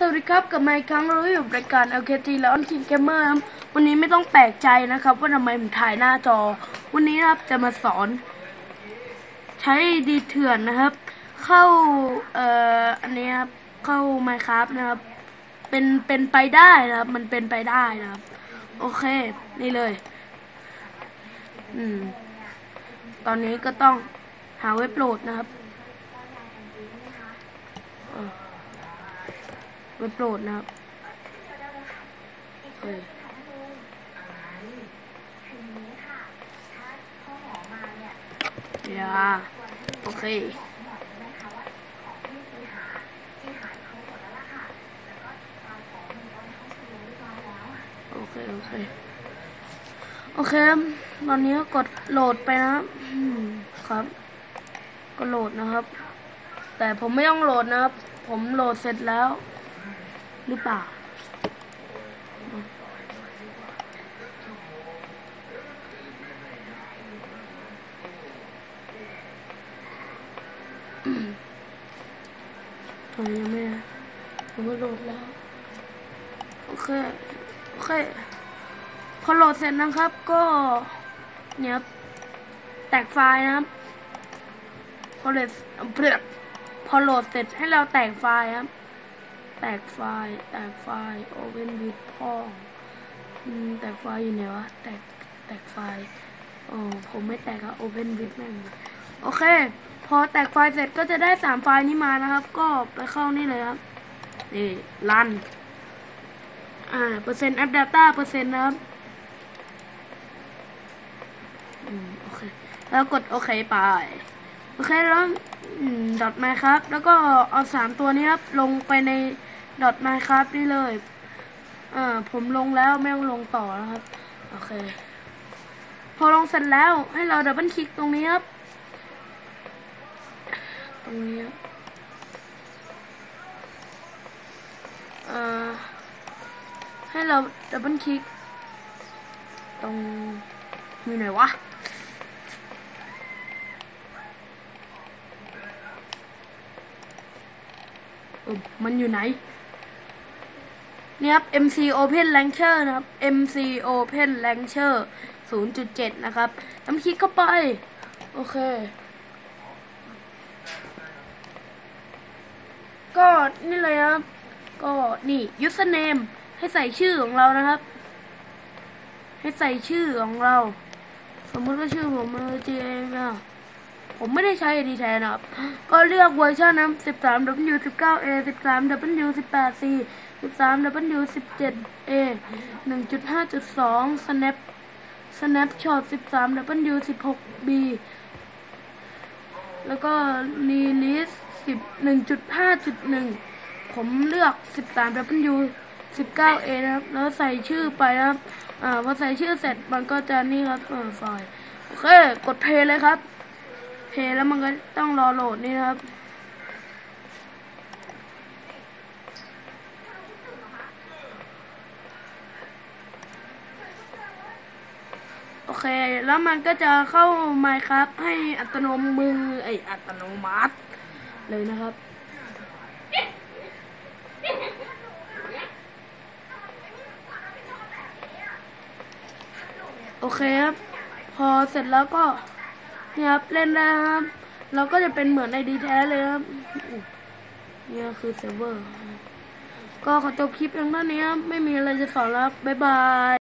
สวัสดีครับกับมาอีกครั้งเราอยู่รายการ LKT และ On King Gamer ครับวันนี้ไม่ต้องแปลกใจนะครับ ว่าทำไมผมถ่ายหน้าจอ วันนี้นะครับจะมาสอน ใช้ดีเถื่อนนะครับ เข้าเอ่ออันนี้ครับเข้า Minecraft นะครับเป็นเป็นไปได้นะครับ มันเป็นไปได้นะครับ โอเค นี่เลย อืม ตอนนี้ก็ต้องหาเว็บโหลดนะครับ ว็บโหลดนะครับเฮ้ยอย่าโอเคโอเค โอเค โอเคครับ ตอนนี้ก็กดโหลดไปนะครับอืมครับ ก็โหลดนะครับ แต่ผมไม่ต้องโหลดนะครับ ผมโหลดเสร็จแล้ว หรือเปล่า ตอนนี้ยังไม่ยังไม่โหลดแล้ว โอเค โอเค พอโหลดเสร็จนะครับก็เนี่ยแตกไฟล์นะครับ พอโหลดพอโหลดเสร็จให้เราแตกไฟล์ครับ แตกไฟล์แตกไฟล์ Open with พ่ออืมแตกไฟล์อยู่ไหนวะ แตก แตกไฟล์อ๋อผมไม่แตกอะ Open with แม่งโอเค พอแตกไฟล์เสร็จก็จะได้สามไฟล์นี้มานะครับ ก็ไปเข้านี่เลยครับ นี่รัน อ่า เปอร์เซ็นต์แอป Data เปอร์เซ็นต์นะครับ อืม โอเค แล้วกดโอเคไป โอเคแล้วดอทมาครับ แล้วก็เอาสามตัวนี้ครับ ลงไปใน ดอทมครับนี่เลย อ่า ผมลงแล้วไม่ต้องลงต่อนะครับ โอเค พอลงเสร็จแล้วให้เราดับเบิลคลิกตรงนี้ครับ ตรงนี้ครับอ่าให้เราดับเบิลคลิก ตรงมีไหนวะมันอยู่ไหน นี่ยครับ MC Open Launcher นะครับ MC Open Launcher 0.7 นะครับน้ำคลิกเข้าไป โอเค ก็นี่เลยครับ ก็นี่ username ให้ใส่ชื่อของเรานะครับ ให้ใส่ชื่อของเรา สมมติว่าชื่อผมมันเจมอะผมไม่ได้ใช้ AD แทนนะครับ ก็เลือกเวอร์ชันนะ13 W 19 A 13 W 18 C 13 W 17 A 1.5.2 Snap Snapshot 13 W 16 B แล้วก็ Release 11.5.1 ผมเลือก 13 W 19 A นะครับ แล้วใส่ชื่อไปนะครับ อ่า พอใส่ชื่อเสร็จมันก็จะนี่ครับเออไฟล์โอเค กดเพย์เลยครับ เพย์แล้วมันก็ต้องรอโหลดนี่นะครับ เค แล้วมันก็จะเข้า Minecraft ให้อัตโนมือไออัตโนมัติ เลยนะครับ โอเคครับ พอเสร็จแล้วก็เนี่ยครับเล่นได้ครับ เราก็จะเป็นเหมือนไอดีแท้เลยครับเนี่ยคือเซิร์ฟเวอร์ ก็ขอจบคลิปเพียงเท่านี้ครับ ไม่มีอะไรจะสอนแล้วบบ๊ายบาย